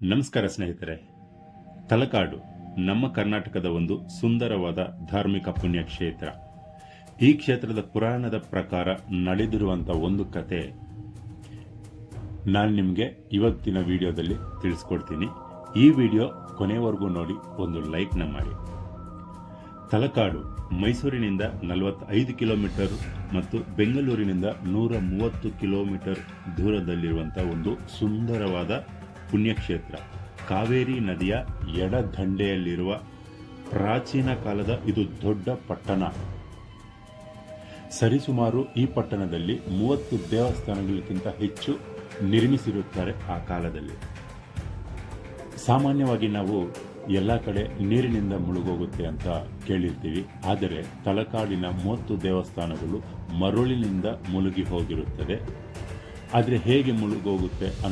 ನಮಸ್ಕಾರ ಸ್ನೇಹಿತರೆ. ತಲಕಾಡು, ನಮ್ಮ ಕರ್ನಾಟಕದ ಒಂದು ಸುಂದರವಾದ ಧಾರ್ಮಿಕ ಪುಣ್ಯಕ್ಷೇತ್ರ. ಈ ಕ್ಷೇತ್ರದ ಪುರಾಣದ ಪ್ರಕಾರ ನಡೆದಿರುವಂಥ ಒಂದು ಕತೆ ನಾನು ನಿಮಗೆ ಇವತ್ತಿನ ವಿಡಿಯೋದಲ್ಲಿ ತಿಳಿಸ್ಕೊಡ್ತೀನಿ. ಈ ವಿಡಿಯೋ ಕೊನೆವರೆಗೂ ನೋಡಿ, ಒಂದು ಲೈಕ್ನ ಮಾಡಿ. ತಲಕಾಡು, ಮೈಸೂರಿನಿಂದ ನಲವತ್ತೈದು ಕಿಲೋಮೀಟರ್ ಮತ್ತು ಬೆಂಗಳೂರಿನಿಂದ ನೂರ ಮೂವತ್ತು ಕಿಲೋಮೀಟರ್ ದೂರದಲ್ಲಿರುವಂಥ ಒಂದು ಸುಂದರವಾದ ಪುಣ್ಯಕ್ಷೇತ್ರ. ಕಾವೇರಿ ನದಿಯ ಎಡದಂಡೆಯಲ್ಲಿರುವ ಪ್ರಾಚೀನ ಕಾಲದ ಇದು ದೊಡ್ಡ ಪಟ್ಟಣ. ಸರಿಸುಮಾರು ಈ ಪಟ್ಟಣದಲ್ಲಿ ಮೂವತ್ತು ದೇವಸ್ಥಾನಗಳಿಗಿಂತ ಹೆಚ್ಚು ನಿರ್ಮಿಸಿರುತ್ತಾರೆ ಆ ಕಾಲದಲ್ಲಿ. ಸಾಮಾನ್ಯವಾಗಿ ನಾವು ಎಲ್ಲ ಕಡೆ ನೀರಿನಿಂದ ಮುಳುಗೋಗುತ್ತೆ ಅಂತ ಕೇಳಿರ್ತೀವಿ. ಆದರೆ ತಲಕಾಡಿನ ಮೂವತ್ತು ದೇವಸ್ಥಾನಗಳು ಮರುಳಿನಿಂದ ಮುಳುಗಿ ಹೋಗಿರುತ್ತದೆ. ಆದರೆ ಹೇಗೆ ಮುಳುಗೋಗುತ್ತೆ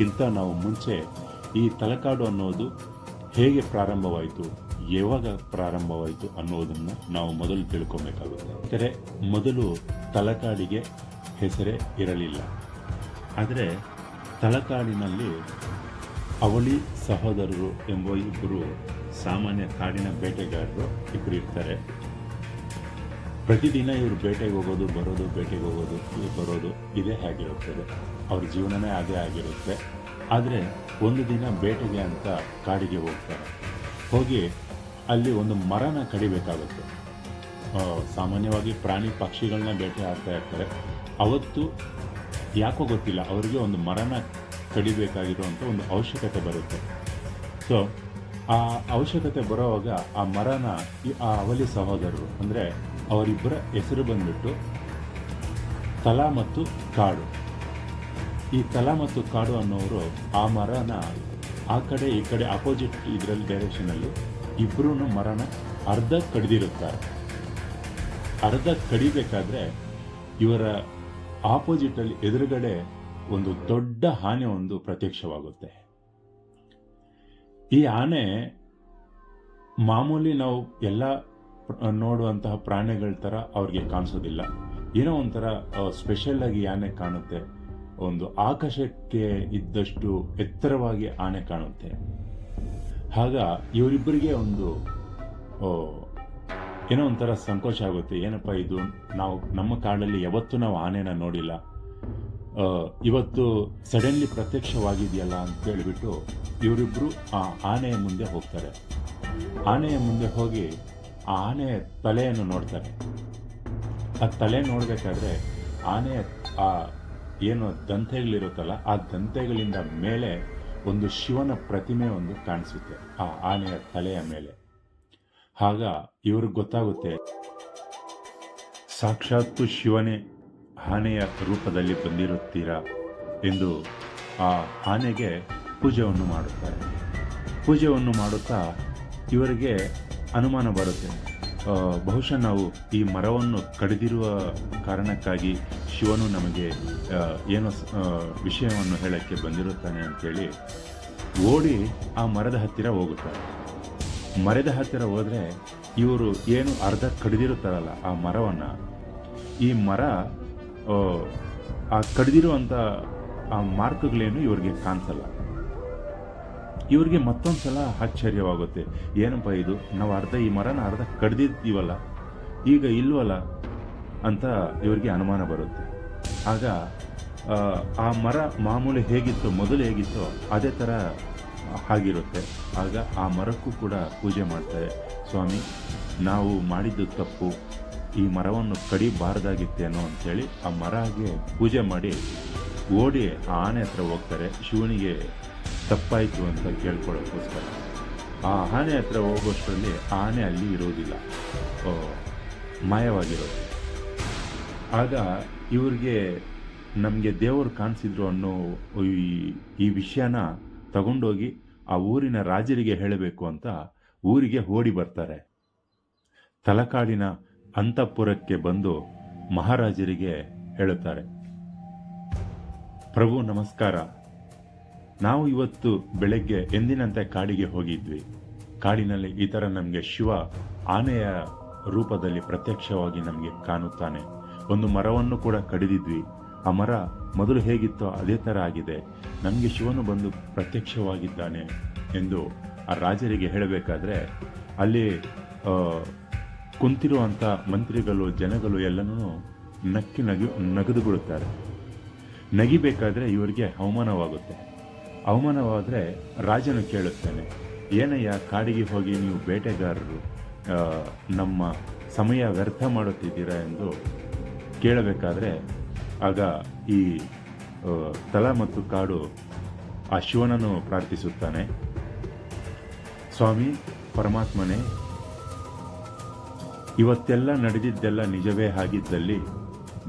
ಅನ್ನೋದಕ್ಕಿಂತ ನಾವು ಮುಂಚೆ ಈ ತಲಕಾಡು ಅನ್ನೋದು ಹೇಗೆ ಪ್ರಾರಂಭವಾಯಿತು, ಯಾವಾಗ ಪ್ರಾರಂಭವಾಯಿತು ಅನ್ನೋದನ್ನು ನಾವು ಮೊದಲು ತಿಳ್ಕೊಬೇಕಾಗುತ್ತೆ. ಅಂದರೆ ಮೊದಲು ತಲಕಾಡಿಗೆ ಹೆಸರೇ ಇರಲಿಲ್ಲ. ಆದರೆ ತಲಕಾಡಿನಲ್ಲಿ ಅವಳಿ ಸಹೋದರರು ಎಂಬ ಇಬ್ಬರು ಸಾಮಾನ್ಯ ಕಾಡಿನ ಬೇಟೆಗಾರರು ಇಬ್ಬರು ಇರ್ತಾರೆ. ಪ್ರತಿದಿನ ಇವರು ಬೇಟೆಗೆ ಹೋಗೋದು, ಬರೋದು ಬೇಟೆಗೆ ಹೋಗೋದು ಬರೋದು, ಇದೇ ಆಗಿರುತ್ತದೆ. ಅವ್ರ ಜೀವನನೇ ಅದೇ ಆಗಿರುತ್ತೆ. ಆದರೆ ಒಂದು ದಿನ ಬೇಟೆಗೆ ಅಂತ ಕಾಡಿಗೆ ಹೋಗ್ತಾರೆ. ಹೋಗಿ ಅಲ್ಲಿ ಒಂದು ಮರನ ಕಡಿಬೇಕಾಗುತ್ತೆ. ಸಾಮಾನ್ಯವಾಗಿ ಪ್ರಾಣಿ ಪಕ್ಷಿಗಳನ್ನ ಬೇಟೆ ಆಡ್ತಾ ಇರ್ತಾರೆ. ಅವತ್ತು ಯಾಕೋ ಗೊತ್ತಿಲ್ಲ, ಅವರಿಗೆ ಒಂದು ಮರನ ಕಡಿಬೇಕಾಗಿರುವಂಥ ಒಂದು ಅವಶ್ಯಕತೆ ಬರುತ್ತೆ. ಸೊ ಆ ಅವಶ್ಯಕತೆ ಬರೋವಾಗ ಆ ಮರನ ಆ ಅವಲಿ ಸಹೋದರರು, ಅಂದರೆ ಅವರಿಬ್ಬರ ಹೆಸರು ಬಂದ್ಬಿಟ್ಟು ತಲಾ ಮತ್ತು ಕಾಡು. ಈ ತಲಾ ಮತ್ತು ಕಾಡು ಅನ್ನೋರು ಆ ಮರನ ಆ ಕಡೆ ಈ ಕಡೆ ಅಪೋಸಿಟ್ ಇದರಲ್ಲಿ ಡೈರೆಕ್ಷನಲ್ಲಿ ಇಬ್ಬರೂ ಮರನ ಅರ್ಧ ಕಡಿದಿರುತ್ತಾರೆ. ಅರ್ಧ ಕಡಿಬೇಕಾದ್ರೆ ಇವರ ಆಪೋಸಿಟಲ್ಲಿ ಎದುರುಗಡೆ ಒಂದು ದೊಡ್ಡ ಹಾನಿ ಒಂದು ಪ್ರತ್ಯಕ್ಷವಾಗುತ್ತೆ. ಈ ಆನೆ ಮಾಮೂಲಿ ನಾವು ಎಲ್ಲ ನೋಡುವಂತಹ ಪ್ರಾಣಿಗಳ ಥರ ಅವ್ರಿಗೆ ಕಾಣಿಸೋದಿಲ್ಲ. ಏನೋ ಒಂಥರ ಸ್ಪೆಷಲ್ ಆಗಿ ಆನೆ ಕಾಣುತ್ತೆ. ಒಂದು ಆಕಾಶಕ್ಕೆ ಇದ್ದಷ್ಟು ಎತ್ತರವಾಗಿ ಆನೆ ಕಾಣುತ್ತೆ. ಆಗ ಇವರಿಬ್ಬರಿಗೆ ಒಂದು ಏನೋ ಒಂಥರ ಸಂಕೋಚ ಆಗುತ್ತೆ. ಏನಪ್ಪ ಇದು? ನಾವು, ನಮ್ಮ ಕಾಡಲ್ಲಿ ಯಾವತ್ತೂ ನಾವು ಆನೆನ ನೋಡಿಲ್ಲ. ಇವತ್ತು ಸಡನ್ಲಿ ಪ್ರತ್ಯಕ್ಷವಾಗಿದೆಯಲ್ಲ ಅಂತ ಹೇಳಿಬಿಟ್ಟು ಇವರಿಬ್ಬರು ಆ ಆನೆಯ ಮುಂದೆ ಹೋಗ್ತಾರೆ. ಆನೆಯ ಮುಂದೆ ಹೋಗಿ ಆ ಆನೆಯ ತಲೆಯನ್ನು ನೋಡ್ತಾರೆ. ಆ ತಲೆ ನೋಡಬೇಕಾದ್ರೆ ಆನೆಯ ಆ ಏನು ದಂತೆಗಳಿರುತ್ತಲ್ಲ, ಆ ದಂತೆಗಳಿಂದ ಮೇಲೆ ಒಂದು ಶಿವನ ಪ್ರತಿಮೆ ಒಂದು ಕಾಣಿಸುತ್ತೆ, ಆ ಆನೆಯ ತಲೆಯ ಮೇಲೆ. ಆಗ ಇವ್ರಿಗೆ ಗೊತ್ತಾಗುತ್ತೆ, ಸಾಕ್ಷಾತ್ತು ಶಿವನೇ. ಆನೆಯ ರೂಪದಲ್ಲಿ ಬಂದಿರುತ್ತೀರಾ ಎಂದು ಆ ಆನೆಗೆ ಪೂಜೆಯನ್ನು ಮಾಡುತ್ತಾರೆ. ಪೂಜೆಯನ್ನು ಮಾಡುತ್ತಾ ಇವರಿಗೆ ಅನುಮಾನ ಬರುತ್ತೆ. ಬಹುಶಃ ನಾವು ಈ ಮರವನ್ನು ಕಡಿದಿರುವ ಕಾರಣಕ್ಕಾಗಿ ಶಿವನು ನಮಗೆ ಏನೋ ವಿಷಯವನ್ನು ಹೇಳಕ್ಕೆ ಬಂದಿರುತ್ತಾನೆ ಅಂತೇಳಿ ಓಡಿ ಆ ಮರದ ಹತ್ತಿರ ಹೋಗುತ್ತಾರೆ. ಮರದ ಹತ್ತಿರ ಹೋದರೆ ಇವರು ಏನು ಅರ್ಧ ಕಡಿದಿರುತ್ತಾರಲ್ಲ ಆ ಮರವನ್ನು. ಈ ಮರ ಆ, ಕಡಿದಿರುವಂಥ ಆ ಮಾರ್ಕ್ಗಳೇನು ಇವ್ರಿಗೆ ಕಾಣಿಸಲ್ಲ. ಇವ್ರಿಗೆ ಮತ್ತೊಂದು ಸಲ ಆಶ್ಚರ್ಯವಾಗುತ್ತೆ. ಏನಪ್ಪ ಇದು? ನಾವು ಅರ್ಧ ಈ ಮರನ ಅರ್ಧ ಕಡ್ದಿದ್ದೀವಲ್ಲ ಈಗ ಇಲ್ವಲ್ಲ ಅಂತ ಇವ್ರಿಗೆ ಅನುಮಾನ ಬರುತ್ತೆ. ಆಗ ಆ ಮರ ಮಾಮೂಲಿ ಹೇಗಿತ್ತು ಮೊದಲು ಹೇಗಿತ್ತೋ ಅದೇ ಥರ ಆಗಿರುತ್ತೆ. ಆಗ ಆ ಮರಕ್ಕೂ ಕೂಡ ಪೂಜೆ ಮಾಡ್ತಾರೆ. ಸ್ವಾಮಿ ನಾವು ಮಾಡಿದ್ದು ತಪ್ಪು. ಈ ಮರವನ್ನು ಕಡಿಬಾರ್ದಾಗಿತ್ತೇನೋ ಅಂಥೇಳಿ ಆ ಮರಗೆ ಪೂಜೆ ಮಾಡಿ ಓಡಿ ಆ ಆನೆ ಹತ್ರ ಹೋಗ್ತಾರೆ. ಶಿವನಿಗೆ ತಪ್ಪಾಯಿತು ಅಂತ ಕೇಳ್ಕೊಳ್ಳೋಕ್ಕೋಸ್ಕರ. ಆ ಆನೆ ಹತ್ರ ಹೋಗೋಷ್ಟರಲ್ಲಿ ಆನೆ ಅಲ್ಲಿ ಇರೋದಿಲ್ಲ. ಮಾಯವಾಗಿರೋದು. ಆಗ ಇವ್ರಿಗೆ ನಮಗೆ ದೇವರು ಕಾಣಿಸಿದ್ರು ಅನ್ನೋ ಈ ಈ ವಿಷಯನ ತಗೊಂಡೋಗಿ ಆ ಊರಿನ ರಾಜರಿಗೆ ಹೇಳಬೇಕು ಅಂತ ಊರಿಗೆ ಓಡಿ ಬರ್ತಾರೆ. ತಲಕಾಡಿನ ಅಂತಃಪುರಕ್ಕೆ ಬಂದು ಮಹಾರಾಜರಿಗೆ ಹೇಳುತ್ತಾರೆ, ಪ್ರಭು, ನಮಸ್ಕಾರ. ನಾವು ಇವತ್ತು ಬೆಳಗ್ಗೆ ಎಂದಿನಂತೆ ಕಾಡಿಗೆ ಹೋಗಿದ್ವಿ. ಕಾಡಿನಲ್ಲಿ ಈ ಥರ ನಮಗೆ ಶಿವ ಆನೆಯ ರೂಪದಲ್ಲಿ ಪ್ರತ್ಯಕ್ಷವಾಗಿ ನಮಗೆ ಕಾಣುತ್ತಾನೆ. ಒಂದು ಮರವನ್ನು ಕೂಡ ಕಡಿದಿದ್ವಿ. ಆ ಮರ ಮೊದಲು ಹೇಗಿತ್ತೋ ಅದೇ ಥರ ಆಗಿದೆ. ನಮಗೆ ಶಿವನು ಬಂದು ಪ್ರತ್ಯಕ್ಷವಾಗಿದ್ದಾನೆ ಎಂದು ಆ ರಾಜರಿಗೆ ಹೇಳಬೇಕಾದ್ರೆ ಅಲ್ಲಿ ಕುಂತಿರುವಂಥ ಮಂತ್ರಿಗಳು, ಜನಗಳು ಎಲ್ಲನೂ ನಕ್ಕಿ ನಗಿ ನಗದು ಬಿಡುತ್ತಾರೆ ನಗಿಬೇಕಾದ್ರೆ ಇವರಿಗೆ ಅವಮಾನವಾಗುತ್ತೆ. ಅವಮಾನವಾದರೆ ರಾಜನು ಕೇಳುತ್ತಾನೆ, ಏನಯ್ಯ, ಕಾಡಿಗೆ ಹೋಗಿ ನೀವು ಬೇಟೆಗಾರರು ನಮ್ಮ ಸಮಯ ವ್ಯರ್ಥ ಮಾಡುತ್ತಿದ್ದೀರಾ? ಎಂದು ಕೇಳಬೇಕಾದ್ರೆ, ಆಗ ಈ ತಲ ಮತ್ತು ಕಾಡು ಆ ಶಿವನನ್ನು ಪ್ರಾರ್ಥಿಸುತ್ತಾನೆ. ಸ್ವಾಮಿ, ಪರಮಾತ್ಮನೇ ಇವತ್ತೆಲ್ಲ ನಡೆದಿದ್ದೆಲ್ಲ ನಿಜವೇ ಆಗಿದ್ದಲ್ಲಿ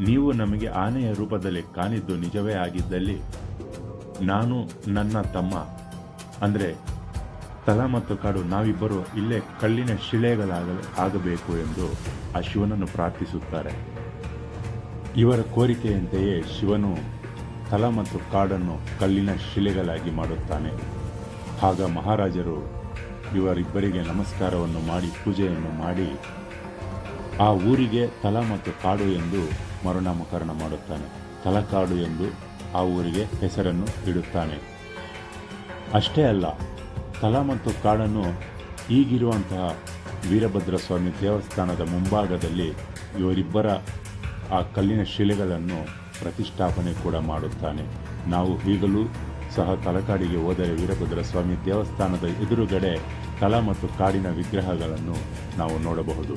ನೀವು ನಮಗೆ ಆನೆಯ ರೂಪದಲ್ಲಿ ಕಾಣಿದ್ದು ನಿಜವೇ ಆಗಿದ್ದಲ್ಲಿ ನಾನು, ನನ್ನ ತಮ್ಮ, ಅಂದರೆ ತಲ ಮತ್ತು ಕಾಡು ನಾವಿಬ್ಬರು ಇಲ್ಲೇ ಕಲ್ಲಿನ ಶಿಲೆಗಳಾಗ ಆಗಬೇಕು ಎಂದು ಆ ಶಿವನನ್ನು ಪ್ರಾರ್ಥಿಸುತ್ತಾರೆ. ಇವರ ಕೋರಿಕೆಯಂತೆಯೇ ಶಿವನು ತಲ ಮತ್ತು ಕಾಡನ್ನು ಕಲ್ಲಿನ ಶಿಲೆಗಳಾಗಿ ಮಾಡುತ್ತಾನೆ. ಆಗ ಮಹಾರಾಜರು ಇವರಿಬ್ಬರಿಗೆ ನಮಸ್ಕಾರವನ್ನು ಮಾಡಿ, ಪೂಜೆಯನ್ನು ಮಾಡಿ ಆ ಊರಿಗೆ ತಲ ಮತ್ತು ಕಾಡು ಎಂದು ಮರುನಾಮಕರಣ ಮಾಡುತ್ತಾನೆ. ತಲಕಾಡು ಎಂದು ಆ ಊರಿಗೆ ಹೆಸರನ್ನು ಇಡುತ್ತಾನೆ. ಅಷ್ಟೇ ಅಲ್ಲ, ತಲ ಮತ್ತು ಕಾಡನ್ನು ಈಗಿರುವಂತಹ ವೀರಭದ್ರ ಸ್ವಾಮಿ ದೇವಸ್ಥಾನದ ಮುಂಭಾಗದಲ್ಲಿ ಇವರಿಬ್ಬರ ಆ ಕಲ್ಲಿನ ಶಿಲೆಗಳನ್ನು ಪ್ರತಿಷ್ಠಾಪನೆ ಕೂಡ ಮಾಡುತ್ತಾನೆ. ನಾವು ಈಗಲೂ ಸಹ ತಲಕಾಡಿಗೆ ಹೋದರೆ ವೀರಭದ್ರ ಸ್ವಾಮಿ ದೇವಸ್ಥಾನದ ಎದುರುಗಡೆ ತಲ ಮತ್ತು ಕಾಡಿನ ವಿಗ್ರಹಗಳನ್ನು ನಾವು ನೋಡಬಹುದು.